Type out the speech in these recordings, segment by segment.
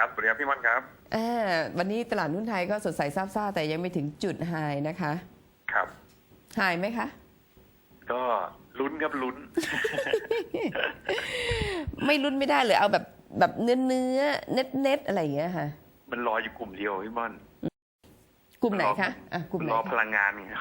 ครับสวัสดีครับพี่ม่อนครับอ่าวันนี้ตลาดหุ้นไทยก็สดใสซาบซ่าแต่ยังไม่ถึงจุดไฮนะคะ ครับไฮไหมคะ ก็ลุ้นครับลุ้น ไม่ลุ้นไม่ได้เลยเอาแบบแบบเนื้อเนื้อเน็ตเน็ตอะไรอย่างเงี้ยค่ะ มันรออยู่กลุ่มเดียวพี่ม่อน กลุ่มไหนคะอะกลุ่มไหนรอพคะลังงานไง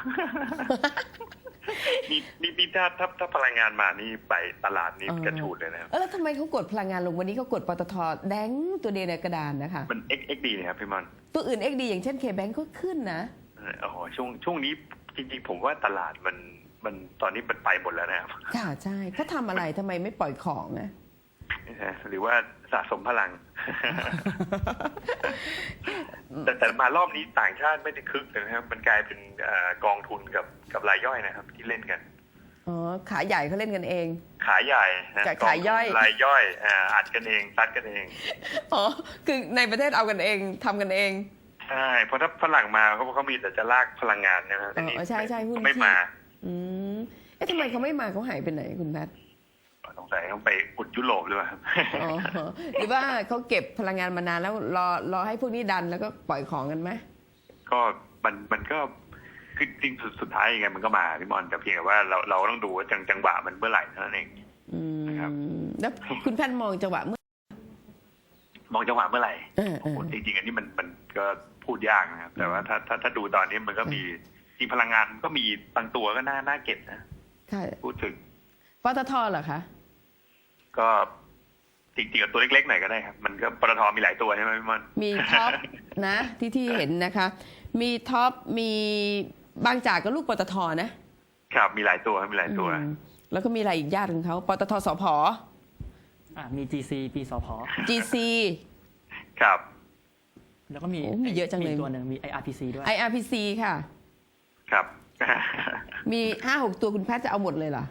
นี่นี่นี่ถ้าถ้าถ้าพลังงานมานี่ไปตลาดนี้กระชูดเลยนะครับเออแล้วทำไมเขากดพลังงานลงวันนี้เขากดปตทแดงตัวเดียวในกระดานนะคะมัน X X ดีนะครับพี่ม่อนตัวอื่น XD อย่างเช่น KBank ก็ขึ้นนะเออโอ้โหช่วงช่วงนี้จริงๆผมว่าตลาดมันมันตอนนี้มันไปหมดแล้วนะครับค่ะใช่เขาทำอะไรทำไมไม่ปล่อยของนะเออหรือว่า สะสมพลัง แต่แต่มารอบนี้ต่างชาติไม่ได้คึกเลยนะครับ มันกลายเป็นเอ่อกองทุนกับกับรายย่อยนะครับ ที่เล่นกันอ๋อขาใหญ่เขาเล่นกันเอง ขายใหญ่นะกับขายย่อยกงทุนรายย่อยอ่าอัดกันเองซัดกันเองอ๋อคือในประเทศเอากันเองทำกันเองใช่เพราะถ้าฝรั่งมาเขาเขามีแต่จะลากพลังงานนะครับอ๋อแต่นี่ใช่ใช่หุ้นเขาไม่ที่มา อืมเอ๊ะทำไมเขาไม่มาเขาหายไปไหนคุณแพทย์ สงสัยเขาไปอุดยุโรปหรือเปล่าครับอ๋อหรือว่าเขาเก็บพลังงานมานานแล้วรอรอให้พวกนี้ดันแล้วก็ปล่อยของกันไหมก็มันมันก็คือจริงสุดสุดท้ายยังไงมันก็มาพี่มอนแต่เพียงแต่ว่าเราเราต้องดูว่าจังจังหวะมันเมื่อไหร่เท่านั้นเองอืมครับแล้วคุณแพทย์มองจังหวะเมื่อ มองจังหวะเมื่อไหร่เออเอโอ้อโหจริงๆอันนี้มันมันก็พูดยากนะครับแต่ว่าถ้าถ้าถ้าดูตอนนี้มันก็มีจริงพลังงานก็มีบางตัวก็น่าน่าเก็บนะค่ะพูดถึงปตทเหรอคะ ก็จริงๆกับตัวเล็กๆหน่อยก็ได้ครับ มันก็ปตทมีหลายตัวใช่ไหมพี่มอนมีท็อปนะ ที่ที่เห็นนะคะ มีท็อปมีบางจากก็ลูกปตทนะ ครับมีหลายตัวมีหลายตัวอืมแล้วก็มีอะไรอีกญาติของเขาปตทสพอะมี GC ปีสพ GC ครับ แล้วก็มีโอ้มีเยอะจังเลยมีตัวหนึ่งมี IRPC ด้วย IRPC ค่ะ ครับ มีห้าหกตัวคุณแพทย์จะเอาหมดเลยเหรอ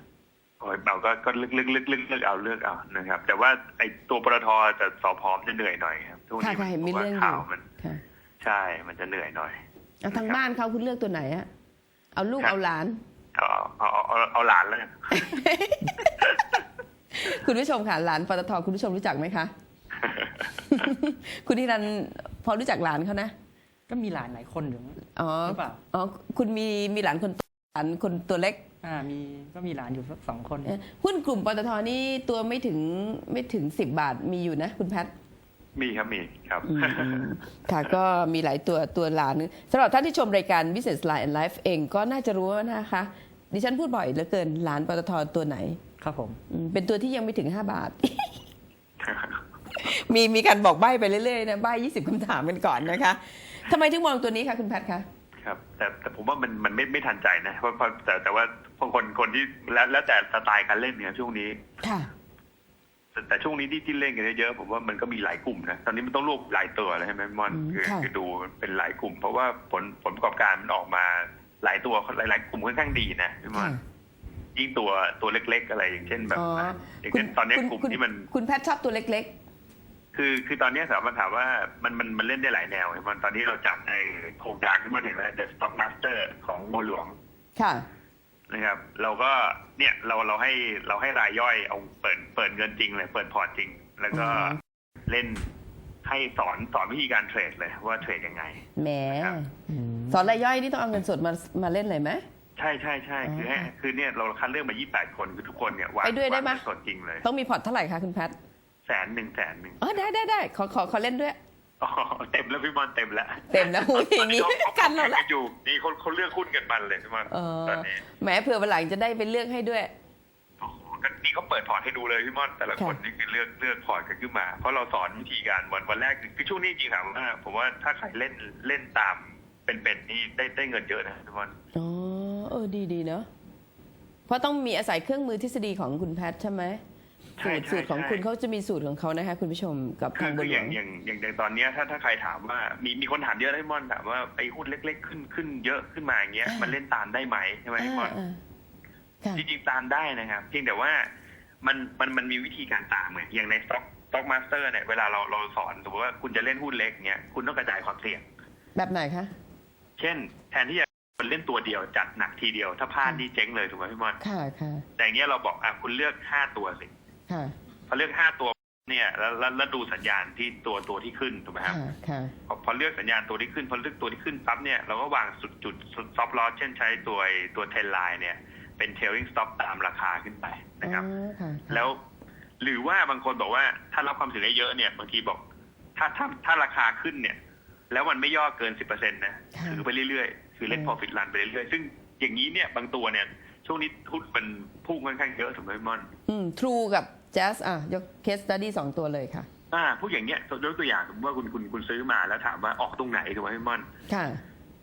โอ้ยเราก็ก็เลือกเลือกเลือกเลือกเลือกเอาเลือกเอานะครับ แต่ว่าไอ้ตัวปตทจะสอพร้อมจะเหนื่อยหน่อยครับทุกค่ะนี้ค่ะเห็นมีผมว่าเรื่องอยู่ข่าวมันค่ะใช่มันจะเหนื่อยหน่อยเอาทางบ้านเขาคุณเลือกตัวไหนอะเอาลูกครับเอาหลานเอาเอาเอาเอาเอาหลานแล้วกันคุณผู้ชมค่ะหลานปตทคุณผู้ชมรู้จักไหมคะ คุณนิรันดร์พอรู้จักหลานเขานะก็มีหลานหลายคนอยู่อ๋อหรือเปล่าอ๋อคุณมีมีหลานคนโตหลานคนตัวเล็ก อ่ามีก็มีหลานอยู่สักสองคนเอ่อหุ้นกลุ่มปตทนี่ตัวไม่ถึงไม่ถึงสิบบาทมีอยู่นะคุณแพทย์มีครับมีครับอืมอืมค่ะก็มีหลายตัวตัวหลานสำหรับท่านที่ชมรายการ Business Line and Life เองก็น่าจะรู้นะคะ ดิฉันพูดบ่อยเหลือเกินหลานปตทตัวไหน ครับผมอืมเป็นตัวที่ยังไม่ถึง5บาท มีมีการบอกใบ้ไปเรื่อยๆนะใบ้ยี่สิบคำถามกันก่อนนะคะทำไมถึงมองตัวนี้คะคุณแพทย์คะ ครับ แต่แต่ผมว่ามันมันไม่ไม่ทันใจนะเพราะเพราะแต่แต่ว่าบางคนคนที่แล้วแล้วแต่สไตล์การเล่นเนี่ยช่วงนี้ค่ะแต่แต่ช่วงนี้ที่ที่เล่นกันเยอะๆผมว่ามันก็มีหลายกลุ่มนะตอนนี้มันต้องรวบหลายตัวเลยใช่ไหมมอนอืมคือค่ะคือดูเป็นหลายกลุ่ม เพราะว่าผลผลประกอบการมันออกมาหลายตัวหลายๆกลุ่มค่อนข้างดีนะพี่มอค่ะนยิ่งตัวตัวเล็ก ๆ อะไรอย่างเช่นแบบอ๋ออย่างคุณเช่นตอนนี้คุณกลุ่มคุณที่มันคุณแพทย์ชอบตัวเล็ก คือคือตอนนี้สามารถถามว่ามันมันมันเล่นได้หลายแนวมันตอนนี้เราจับในโครงการที่มาถึงแล้ว The Stock Master ของโมหลวงๆค่ะนะครับ เราก็เนี่ยเราเราให้เราให้รายย่อยเอาเปิดเปิดเงินจริงเลยเปิดพอร์ตจริง แล้วก็อืมเล่นให้สอนสอนวิธีการเทรดเลยว่าเทรดยังไงแหมครับสอนรายย่อยนี่ต้องเอาเงินสดมามาเล่นเลยไหมใช่ใช่ใช่คือให้อ๋อคือเนี่ยเราคัดเลือกมา 28 คนคือทุกคนเนี่ยวางไปด้วยได้ไหมวางเงินสดจริงเลย ต้องมีพอร์ตเท่าไหร่คะคุณแพทย์ แสนหนึ่งแสนหนึ่งอ๋อได้ได้ได้ขอขอขอเล่นด้วยอ๋อเต็มแล้วพี่มอนเต็มแล้วเต็มแล้วอุ้ยอย่างนี้ตเขากันเราละอยู่นี่เขาเขาเลือกหุ้นกันมันเลยพี่มอนเออตอนนี้แหมเผื่อวันหลังจะได้ไปเลือกให้ด้วยโอ้โหก็นี่เขาเปิดพอร์ตให้ดูเลยพี่มอนแต่ละคนค่ะนี่คือเลือกเลือกพอร์ตกันขึ้นมา เพราะเราสอนวิธีการวันวันแรกคือช่วงนี้จริงๆถามว่าผมว่าถ้าใครเล่นเล่นตามเป็นๆนี่ได้ได้เงินเยอะนะพี่มอนอ๋อเออดีดีเนาะเพราะต้องมีอาศัยเครื่องมือทฤษฎีของคุณแพทย์ใช่ไหม สูตรสูตรของคุณเขาจะมีสูตรของเขานะคะคุณผู้ชมกับคืทาองบคืนอหอลย่าวงง อย่างอย่างอย่างตอนเนี้ยถ้าถ้าใครถามว่ามีมีคนถามเยอะนะพี่มอนถามว่าไอ้หุ้นเล็ก ๆ ขึ้นขึ้นเยอะขึ้นมาอย่างเงี้ยมันเล่นตามได้ไหมใช่ไหมพี่มอนอ่าๆค่ะ จริงๆตามได้นะครับ เพียงแต่ว่ามันมันมันมีวิธีการตามไงอย่างใน stock stock master เนี่ยเวลาเราเราสอนสมมติว่าคุณจะเล่นหุ้นเล็กเนี่ยคุณต้องกระจายความเสี่ยง แบบไหนคะ เช่น แทนที่จะเล่นตัวเดียวจัดหนักทีเดียว ถ้าพลาดนี่เจ๊งเลยถูกไหมพี่มอน ค่ะค่ะแต่อย่างเงี้ยเราบอกอะคุณเลือกห้าตัวสิ ค่ะพอเลือกห้าตัวเนี่ยแล้วแล้วแล้วดูสัญญาณที่ตัวตัวที่ขึ้นถูกไหมครับ ค่ะค่ะพอพอเลือกสัญญาณตัวที่ขึ้นพอเลือกตัวที่ขึ้นปั๊บเนี่ยเราก็วางสุดจุดสุดซอฟต์ลอสเช่นใช้ตัวไอ้ตัวเทนไลน์เนี่ยเป็นเทลลิงสต็อปตามราคาขึ้นไปนะครับ อ๋อค่ะค่ะ แล้วหรือว่าบางคนบอกว่าถ้ารับความเสี่ยงได้เยอะเนี่ยบางทีบอก ถ้าถ้าถ้าราคาขึ้นเนี่ย แล้วมันไม่ย่อเกินสิบเปอร์เซ็นต์นะค่ะถือไปเรื่อยๆ คือเล่นอืม พอฟิตรันไปเรื่อยๆ ซึ่งอย่างนี้เนี่ยบางตัวเนี่ยช่วงนี้หุ้นมันพุ่งค่อนข้างเยอะถูกไหมพี่มอน อืม True กับ Jazz อะ ยก case study สองตัวเลยค่ะ อ่าพวกอย่างเนี้ยยกตัวอย่างสมมติว่าคุณคุณคุณซื้อมาแล้วถามว่าออกตรงไหนถูกไหมพี่มอนค่ะ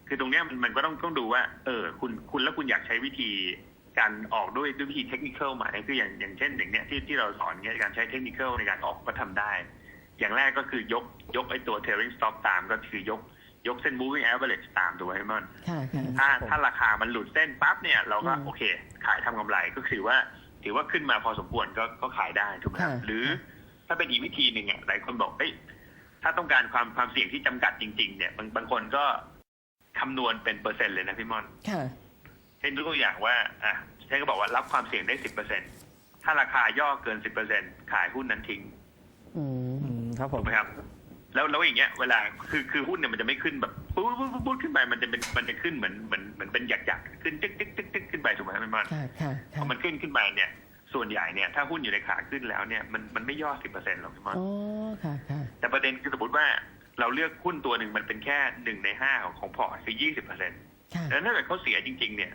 คือตรงเนี้ยมันมันก็ต้องต้องดูว่า เออ คุณคุณแล้วคุณอยากใช้วิธีการออกด้วยด้วยวิธีเทคนิคไหมคืออย่างอย่างเช่นอย่างเนี้ยที่ที่เราสอนเนี้ยการใช้เทคนิคในการออกก็ทำได้ อย่างแรกก็คือยกยกไอ้ตัว trailing stop ตามก็คือยกยกเส้น moving average ตามตัวให้มันค่ะค่ะถ้าถ้าราคามันหลุดเส้นปั๊บเนี่ย เราก็อืมโอเค ขายทำกำไรก็คือว่า ถือว่าขึ้นมาพอสมควรก็ก็ขายได้ถูกไหมครับค่ะหรือถ้าเป็นอีกวิธีหนึ่งอะหลายคนบอกเอ้ยถ้าต้องการความความเสี่ยงที่จำกัดจริง ๆ เนี่ยบางบางคนก็คำนวณเป็นเปอร์เซ็นต์เลยนะพี่มอนค่ะเช่นยกตัวอย่างว่าอะเช่นก็บอกว่ารับความเสี่ยงได้สิบเปอร์เซ็นถ้าราคาย่อเกินสิบเปอร์เซ็นขายหุ้นนั้นทิ้ง อืมอืมครับผถูมกไหมครับ แล้วแล้วอย่างเงี้ยเวลาคือคือหุ้นเนี่ยมันจะไม่ขึ้นแบบปุ๊บปุ๊บปุ๊บปุ๊บขึ้นไปมันจะเป็นมันจะขึ้นเหมือนเหมือนเหมือนเป็นหยักหยักๆขึ้นตึ๊กตึ๊กตึ๊กตึ๊กขึ้น ไปถูกไหมครับพี่มอนค่ะค่ะพค่ะอมันขึ้นขึ้นไปเนี่ย ส่วนใหญ่เนี่ยถ้าหุ้นอยู่ในขาขึ้นแล้วเนี่ยมันมันไม่ย่อสิบเปอร์เซ็นต์หรอกพี่มอนอ๋อค่ะค่ะแต่ประเด็นคือสมมติว่าเราเลือกหุ้นตัวหนึ่งมันเป็นแค่หนึ่งในห้าของของพอร์ตคือยี่สิบเปอร์เซ็นต์ค่ะแล้วถ้าเกิดเขาเสียจริง ๆ เนี่ย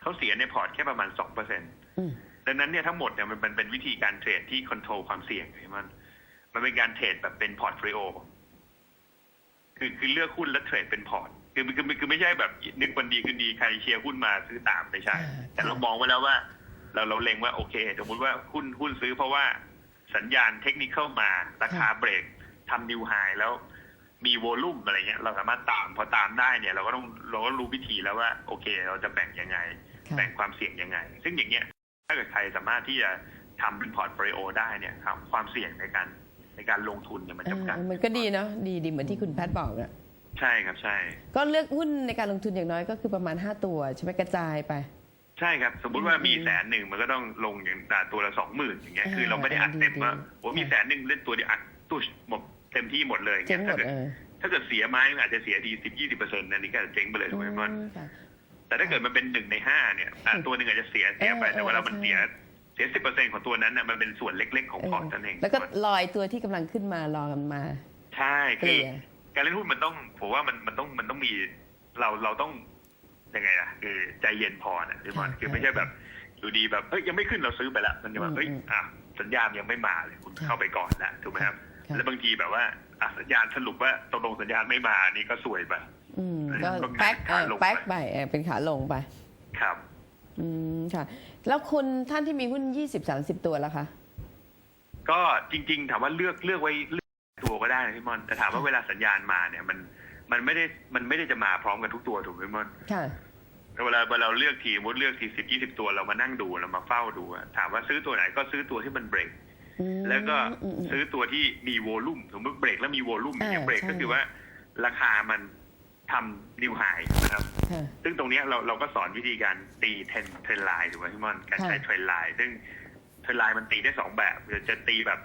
เขาเสียในพอร์ตแค่ประมาณสองเปอร์เซ็นต์อืมดังนั้นเนี่ยทั้งหมดเนี่ยมันมันเป็นวิธีการเทรดที่คอนโทรลความเสี่ยงใช่ไหมมัน มันเป็นการเทรดแบบเป็นพอร์ตโฟลิโอคือคือเลือกหุ้นแล้วเทรดเป็นพอร์ต คือคือคือคือไม่ใช่แบบนึกวันดีคืนดีใครเชียร์หุ้นมาซื้อตามไม่ใช่อ่าแต่เรามองไว้แล้วว่า เราเราเล็งว่าโอเค สมมติว่าหุ้นหุ้นซื้อเพราะว่าสัญญาณเทคนิคเข้ามาราคาเบรกทำนิวไฮแล้วมีโวลุ่มอะไรเงี้ยเราสามารถตามพอตามได้เนี่ย เราก็ต้องเราก็รู้วิธีแล้วว่า โอเค เราจะแบ่งยังไงค่ะแบ่งความเสี่ยงยังไง ซึ่งอย่างเงี้ยถ้าเกิดใครสามารถที่จะทำเป็นพอร์ตโฟลิโอได้เนี่ยครับความเสี่ยงในการในการลงทุนเนี่ยมันเอจำกัดอมันก็ดีเนาะดีดีเหมือนที่คุณแพทย์บอกอะ ใช่ครับใช่ ก็เลือกหุ้นในการลงทุนอย่างน้อยก็คือประมาณ 5 ตัวใช่ไหมกระจายไป ใช่ครับ สมมุติว่ามีอืมแสนหนึ่งมันก็ต้องลงอย่างอ่าตัวละสองหมื่นอย่างเงี้ยอ่าคือเราไม่ได้อัดเต็มว่าดีๆโอ้มีแสนหนึ่งเล่นตัวเดียวอัดตุชหมดเต็มที่หมดเลยเจ๊งหมถ้าดเกิดเออถ้าเกิดเสียไม้มันอาจจะเสียทีสิบยี่สิบเปอร์เซ็นต์อันนี้ก็อาจจะเจ๊งไปเลยถูกไหมมันอืมค่ะแต่ถ้าเกิดมันเป็นหนึ่งในห้าเนี่ยอะอืมตัวหนึ่งอาจจะเสียเสียไปเออแต่เวลามันใช่เสียเสียสิบเปอร์เซ็นต์ของตัวนั้นน่ะมันเป็นส่วนเล็ก ๆ ของพอร์ตนั่นเองแล้วก็ลอยตัวที่กำลังขึ้นมารอกันมา ใช่เกคือลี่ย การเล่นหุ้นมันต้องผมว่ามันมันต้องมันต้องมีเราเราต้องยังไงล่ะคือใจเย็นพอนะพี่บอลค่ะคือไม่ใช่แบบอยู่ดีแบบเอ้ยยังไม่ขึ้นเราซื้อไปแล้วมันจะแบบอืมเอ้ยอืมอะสัญญาณยังไม่มาเลยคุณค่ะเข้าไปก่อนแล้วถูกไหมครับค่ะแล้วบางทีแบบว่าอะสัญญาณสรุปว่าตกลงสัญญาณไม่มาอันนี้ก็สวยไปอืมเออก็ก็แป๊กเอขาอลงไปแป๊กไปเออเป็นขาลงไป ครับ อืมค่ะ แล้วคุณท่านที่มีหุ้น20-30ตัวแล้วคะ ก็จริง ๆ ถามว่าเลือกเลือกไว้ เลือกตัวก็ได้นะพี่มอนแต่ถามว่าเวลาสัญญาณมาเนี่ยมันมันไม่ได้มันไม่ได้จะมาพร้อมกันทุกตัวถูกไหมพี่มอนค่ะ เวลาเวลาเราเลือกทีมดเลือกทีสิบยี่สิบตัวเรามานั่งดูเรามาเฝ้าดูอะถามว่าซื้อตัวไหนก็ซื้อตัวที่มันเบรก อืมแล้วก็อืมอืมซื้อตัวที่มีโวลุ่มสมมติเบรกแล้วมีโวลุ่มอย่างเงี้ยอ่าเบรกก็ใช่คือว่า ราคามันทำนิวไฮนะครับ ค่ะ ซึ่งตรงเนี้ยเราเราก็สอนวิธีการตีเทรนเทรนไลน์ถูกไหมพี่มอนการใช้ค่ะ เทรนไลน์ซึ่งเทรนไลน์มันตีได้สองแบบคือจะตีแบบ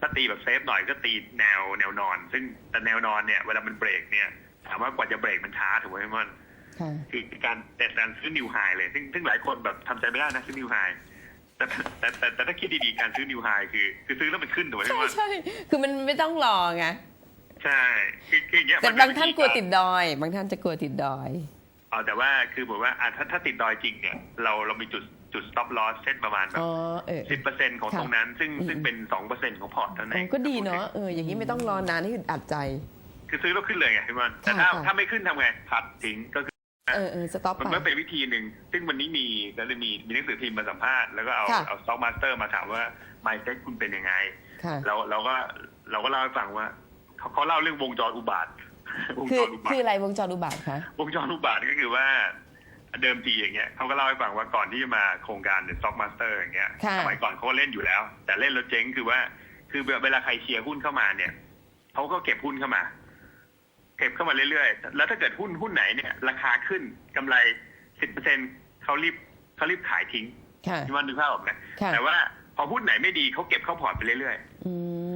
ถ้าตีแบบเซฟหน่อยก็ตีแนวแนวนอน ซึ่งแต่แนวนอนเนี่ยเวลามันเบรกเนี่ยถามว่ากว่าจะเบรกมันช้าถูกไหมพี่มอนค่ะคือการแต่การซื้อนิวไฮเลย ซึ่งซึ่งหลายคนแบบทำใจไม่ได้นะซื้อนิวไฮแต่แต่แต่แต่ถ้าคิดดีๆการซื้อนิวไฮคือ คือซื้อแล้วมันขึ้นถูกไหมใช่พี่ว่าใช่คือมันไม่ต้องรอไงใช่คือคืออย่างเงี้ยแต่มับางท่านกลัวเป็ติดดอย บางท่านจะกลัวติดดอยอ๋อแต่ว่าคือบอกว่าอะถ้าถ้าติดดอยจริงเนี่ย เราเรามีจุด จุด stop loss เส้นประมาณแบอ๋บอเออสิบเปอร์เซ็นของค่ะตรงนั้น ซึ่งอืมซึ่งเป็นสองเปอร์เซ็นของพอร์ตเท่านั้นอ๋เอองก็ดีเนาะเอออย่างนี้ไม่ต้องรอนานให้อึดอัดใจ คือซื้อแล้วขึ้นเลยไงพี่มันแต่ถ้าค่ะถ้าไม่ขึ้นทำไงขัดทิ้งก็คือเออเออสต็อปมันไปก็เป็นวิธีหนึ่ง ซึ่งวันนี้มีแล้วเลยมีมีหนังสือพิมพ์มาสัมภาษณ์แล้วก็เอาค่ะเอา stock master มาถามว่า mindset คุณเป็นยังไงค่ะเราเราก็เราก็เล่าให้ฟังว่าเขาเขาเล่าเรื่องวงจรอุบาทวงคืจอรอุบาคือทอะไรวงจรอุบาทคะวงจรอุบาทก็คือว่า เดิมทีอย่างเงี้ยเขาก็เล่าให้ฟังว่าก่อนที่จะมาโครงการ The Stock Master อย่างเงี้ยค่ะสมัยก่อนเขาก็เล่นอยู่แล้ว แต่เล่นแล้วเจ๊งคือว่า คือเวลาใครเชียร์หุ้นเข้ามาเนี่ยเขาก็เก็บหุ้นเข้ามา เก็บเข้ามาเรื่อยๆ แล้วถ้าเกิดหุ้นหุ้นไหนเนี่ย ราคาขึ้นกำไรสิบเปอร์เซ็นเขารีบเขารีบขายทิ้งค่ะที่มันนึกภาพออกไหมค่ะแต่ว่าพอหุ้นไหนไม่ดีเขาเก็บเข้าพอร์ตไปเรื่อยๆอื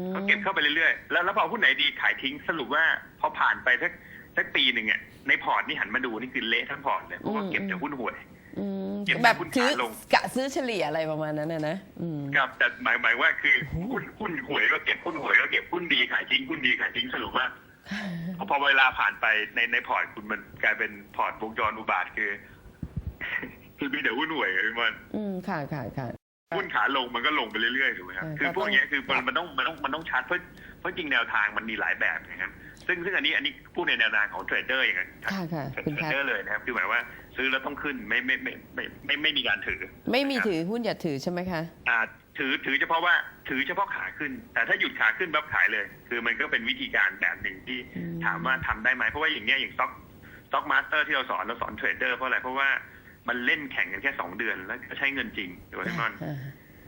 มก็เก็บเข้าไปเรื่อยๆแล้วแล้วพอหุ้นไหนดีขายทิ้งสรุปว่าพอผ่านไปสัก สักปีหนึ่งอะในพอร์ตนี่หันมาดูนี่คือเละทั้งพอร์ตเลยเพราะว่าอืมเก็บแต่หุ้นห่วยอืมเก็บแบบหุ้นซื้อขาลงกะซื้อเฉลี่ยอะไรประมาณนั้นนะนะอืมครับแต่หมายหมายว่าคือหุ้นหุ้นหวยก็เก็บหุ้นหวยก็เก็บหุ้นดีขายทิ้งหุ้นดีขายทิ้งสรุปว่าพอพอเวลาผ่านไปในในพอร์ตคุณมันกลายเป็นพอร์ตวงจรอุบาทคือ คือมีแต่หุ้นหวยอะพี่มันอืมค่ะค่ะค่ะหุ้นขาลงมันก็ลงไปเรื่อยๆถูกไหมครับเออคือก็พวกเนี้ยคือมันครับมันต้องมันต้องมันต้องชัดเพราะเพราะจริงแนวทางมันมีหลายแบบนะครับ ซึ่งซึ่งอันนี้อันนี้พูดในแนวทางของเทรดเดอร์อย่างนั้นค่ะค่ะเทรคุณแพทดเดอร์เลยนะครับคือหมายว่าซื้อแล้วต้องขึ้นไม่ไม่ไม่ไม่ไม่ไม่มีการถือ ไม่มีถือหุ้นอย่าถือใช่ไหมคะอ่าถือถือเฉพาะว่าถือเฉพาะขาขึ้น แต่ถ้าหยุดขาขึ้นปั๊บขายเลย คือมันก็เป็นวิธีการแบบหนึ่งที่อืมถามว่าทำได้ไหมเพราะว่าอย่างเนี้ยอย่างซ็อกซ็อกมาสเตอร์ที่เราสอนเราสอนเทรดเดอร์เพราะอะไรเพราะว่ามันเล่นแข่งกันแค่สองเดือนแล้วก็ใช้เงินจริงถูกไหมพี่มอนอ่า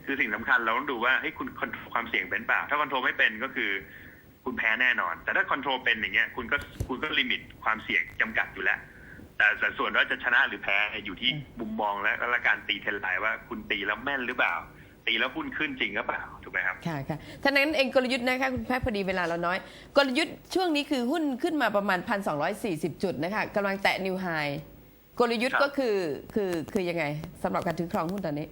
คือสิ่งสำคัญเราต้องดูว่าให้ยคุณคอนโทรลความเสี่ยงเป็นเปล่าถ้าคอนโทรลไม่เป็นก็คือ คุณแพ้แน่นอน แต่ถ้าคอนโทรลเป็นอย่างเงี้ยคุณก็คุณก็ลิมิตความเสี่ยงจำกัดอยู่แล้ว แต่แต่ส่วนว่าจะชนะหรือแพ้อยู่ที่มุมมองและและการตีเทรนไลน์ว่าคุณตีแล้วแม่นหรือเปล่า ตีแล้วหุ้นขึ้นจริงหรือเปล่าถูกไหมครับค่ะค่ะท่านั้นเองกลยุทธ์นะคะคุณแพทย์พอดีเวลาเราน้อย กลยุทธ์ช่วงนี้คือหุ้นขึ้นมาประมาณ 1,240 จุดนะคะกำลังแตะนิวไฮกลยุทธ์ครับก็คือคือคือยังไงสำหรับการถือครองหุ้นตอนนี้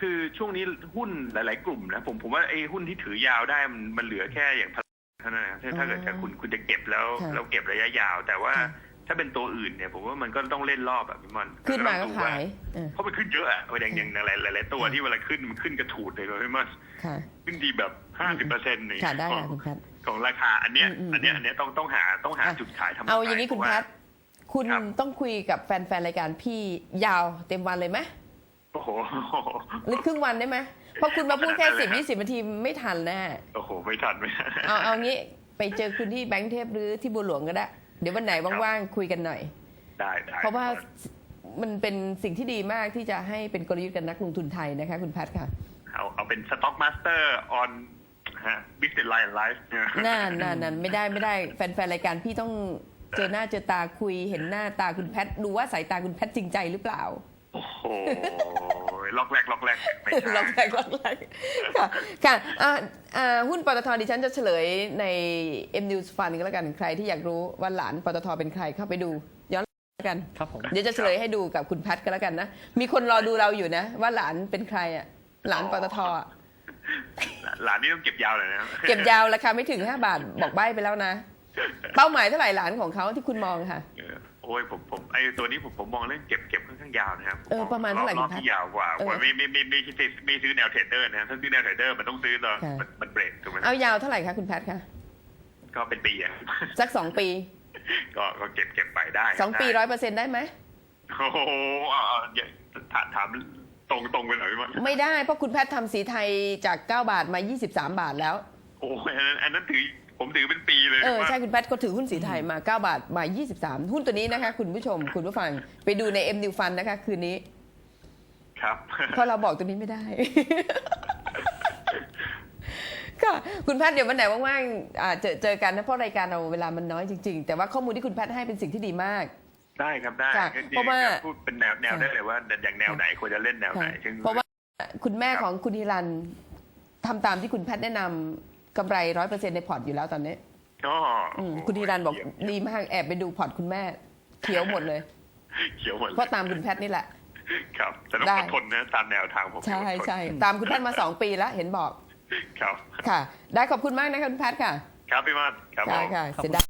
คือช่วงนี้หุ้นหลาย ๆ กลุ่มนะผมผมว่าไอ้หุ้นที่ถือยาวได้มันมันเหลือแค่อย่างพลัง เท่านั้นนะถ้าถ้าเกิดจะคุณคุณจะเก็บแล้วค่ะแล้วเก็บระยะยาว แต่ว่าค่ะถ้าเป็นตัวอื่นเนี่ยผมว่ามันก็ต้องเล่นรอบแบบพี่มอนขึ้นมาก็ต้องดูขาว่ยเออเพราะมันขึ้นเยอะอะอย่างอย่างหลายหลายหลายตัวที่เวลาขึ้นมันขึ้นกระถูดเลยพี่มอนค่ะขึ้นดีแบบห้าสิบเปอร์เซ็นต์นี่ค่ะได้ขอค่ะงคุณแพทย์ของราคาอันเนี้ยอืมอืมอันเนี้ยอันเนี้ยต้องต้องหาต้องหาอะจุดขายทำเอาอย่างนี้คุณเพแพระว่ทย์คุณครับต้องคุยกับแฟนๆรายการพี่ยาวเต็มวันเลยไหมโอ้โหหรือครึ่งวันได้ไหม เพราะคุณมาพูดแค่ขนาดนั้นสิบเลยยี่สิบนาทีไม่ทันแน่โอ้โหไม่ทันไม่ทันเอาเอางี้ไปเจอคุณที่แบงค์เทพหรือที่บัวหลวงก็ได้ เดี๋ยววันไหนว่างๆคุยกันหน่อย ได้ได้เพราะว่ามันเป็นสิ่งที่ดีมากที่จะให้เป็นกลยุทธ์กับนักลงทุนไทยนะคะ คุณแพทย์ค่ะ เอาเอาเป็นสต็อกมาสเตอร์ออนฮะบิสเนสไลน์ไลฟ์น่าน่านั่นไม่ได้ไม่ได้ แฟนๆ รายการพี่ต้องเจอหน้าเจอตาคุยเห็นหน้าตาคุณแพทย์ดูว่าสายตาคุณแพทย์จริงใจหรือเปล่า โอ้โห ล็อกแรกล็อกแรกไม่ใช่ล็อกแรกล็อกแรกค่ะค่ะอ่าอ่าหุ้นปตทดิฉันจะเฉลยใน M News Fund ก็แล้วกันใครที่อยากรู้ว่าหลานปตทเป็นใครเข้าไปดูย้อนหลังแล้วกันครับผมเดี๋ยวจะเฉลยให้ดูกับคุณแพทย์ก็แล้วกันนะ มีคนรอดูเราอยู่นะ ว่าหลานเป็นใครอะหลานปตทอะหลานนี่ต้องเก็บยาวเลยนะเก็บยาวราคาไม่ถึง5บาทบอกใบ้ไปแล้วนะ เป้าหมายเท่าไหร่หลานของเขาที่คุณมองค่ะเออโอ้ยผมผมไอ้ตัวนี้ผมผมมองเรื่องเก็บเก็บค่อนข้าง ยาวนะครับเออประมาณเท่าไหร่รอบคุณพัดที่ยาวกว่าเออว่าไม่ไม่ไม่ไม่ไม่ใช่ไม่ซื้อแนวเทรดเดอร์นะครับถ้าซื้อแนวเทรดเดอร์มันต้องซื้อตอนค่ะมันมันเบรกถูกไหมเอายาวเท่าไหร่คะคุณแพทย์คะก็เป็นปีอะสัก2ปี ก็ก็เก็บเก็บไปได้2ปีร้อยเปอร์เซ็นต์ได้ไหมโอ้โหเอาเอาอย่าถามถามตรงตรงไปหน่อยพี่มันไม่ได้เพราะคุณแพทย์ทำสีไทยจาก 9 บาทมา 23 บาทแล้ว โอ้ยอันนั้นอันนั้นถือ ผมถือเป็นปีเลยเออว่าใช่ คุณแพทย์ก็ถือหุ้นสีไทยมา 9 บาทมา 23 หุ้นตัวนี้นะคะ คุณผู้ชม คุณผู้ฟังไปดูใน M New Fund นะคะ คืนนี้ ครับ เพราะเราบอกตัวนี้ไม่ได้ค่ะคุณแพทย์เดี๋ยววันไหนว่างๆอ่าเจอเจอกันนะเพราะรายการเราเวลามันน้อยจริง ๆ แต่ว่าข้อมูลที่คุณแพทย์ให้เป็นสิ่งที่ดีมาก ได้ครับได้ค่ะก็เพราะว่าพูดเป็นแนวแนวได้เลยว่าอย่างแนวไหนควรจะเล่นแนวไหนค่ะซึ่งเพราะว่าคุณแม่ของคุณฮิรันทำตามที่คุณแพทย์แนะนำ กำไรร้อยเปอร์เซ็นในพอร์ตอยู่แล้วตอนนี้ก็อืมคุณฮิรันบอกเยี่ยมดีมากแอบไปดูพอร์ตคุณแม่ เขียวหมดเลย เขียวหมดเลยเพราะตามคุณแพทย์นี่แหละ ครับแต่ต้องได้ อดทนนะตามแนวทางผมใช่อดทนใช่ตามคุณแพทย์มาสองปีแล้วเห็นบอกครับ ค่ะ ได้ขอบคุณมากนะคะคุณแพทย์ค่ะ ครับพี่มาศครับผค่ะม ค่ะเสียดาย